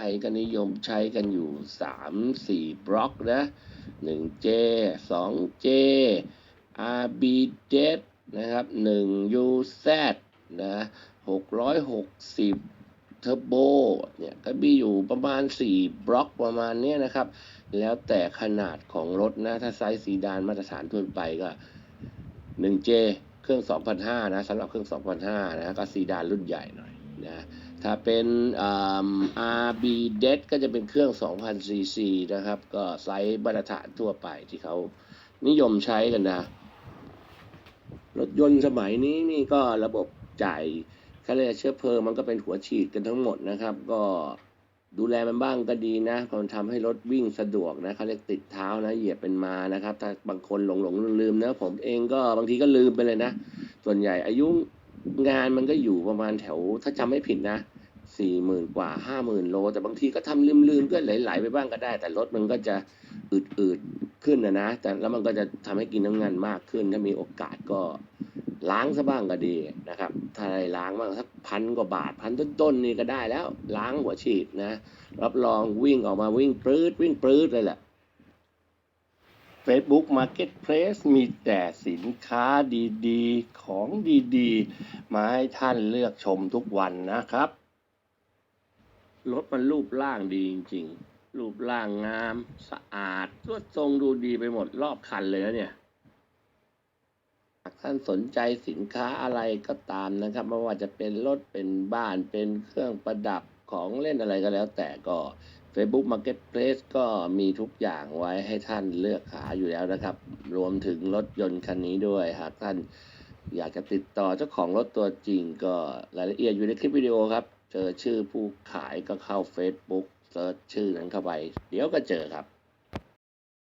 รก็นิยมใช้กันอยู่ 3-4 บล็อกนะ 1J 2J RB d e d นะครับ 1UZ นะ 660เทอร์โบเนี่ยก็มีอยู่ประมาณ 4 บล็อกประมาณเนี้ยนะครับ แล้วแต่ขนาดของรถนะ ถ้าไซส์ซีดานมาตรฐานทั่วไปก็ 1J เครื่อง2,500นะสำหรับเครื่อง2,500นะ ก็ซีดานรุ่นใหญ่หน่อยนะ ถ้าเป็นอ่า RB Dead ก็จะเป็นเครื่อง 2,000 cc นะครับ ก็ไซส์มาตรฐานทั่วไปที่เขานิยมใช้กันนะ รถยนต์สมัยนี้นี่ก็ระบบจ่ายค่าเรียกเชื้อเพลิงมันก็เป็นหัวฉีดกันทั้งหมดนะครับ ก็ดูแลมันบ้างก็ดีนะเพรามันทำให้รถวิ่งสะดวกนะเขาเรียกติดเท้านะ เหยียบเป็นมานะครับ ถ้าบางคนหลงหลงลืมนะ ผมเองก็บางทีก็ลืมไปเลยนะ ส่วนใหญ่อายุ งานมันก็อยู่ประมาณแถว ถ้าจำไม่ผิดนะสี่หมื่นกว่าห้าหมื่นโล แต่บางทีก็ทำลืมลืมๆก็ไหลๆไปบ้างก็ได้ แต่รถมันก็จะอืดๆขึ้นนะนะ แต่แล้วมันก็จะทำให้กินน้ำงานมากขึ้น ถ้ามีโอกาสก็ล้างซะบ้างก็ดีนะครับ ถ้าได้ล้างบ้างสักพันกว่าบาทพันต้นๆนี่ก็ได้แล้วล้างหัวฉีดนะ รับรองวิ่งออกมาวิ่งปลื้ดวิ่งปลื้ดเลยแหละ Facebook Marketplace มีแต่สินค้าดีๆ ของดีๆ มาให้ท่านเลือกชมทุกวันนะครับ รถมันรูปร่างดีจริงๆ รูปร่างงาม สะอาดรวดทรงดูดีไปหมดรอบคันเลยนะเนี่ยหากท่านสนใจสินค้าอะไรก็ตามนะครับ ไม่ว่าจะเป็นรถเป็นบ้านเป็นเครื่องประดับของเล่นอะไรก็แล้วแต่ก็ Facebook Marketplace ก็มีทุกอย่างไว้ให้ท่านเลือกหาอยู่แล้วนะครับ รวมถึงรถยนต์คันนี้ด้วย หากท่านอยากจะติดต่อเจ้าของรถตัวจริงก็รายละเอียดอยู่ในคลิปวิดีโอครับ เจอชื่อผู้ขายก็เข้า Facebook เซิร์ชชื่อนั้นเข้าไป เดี๋ยวก็เจอครับ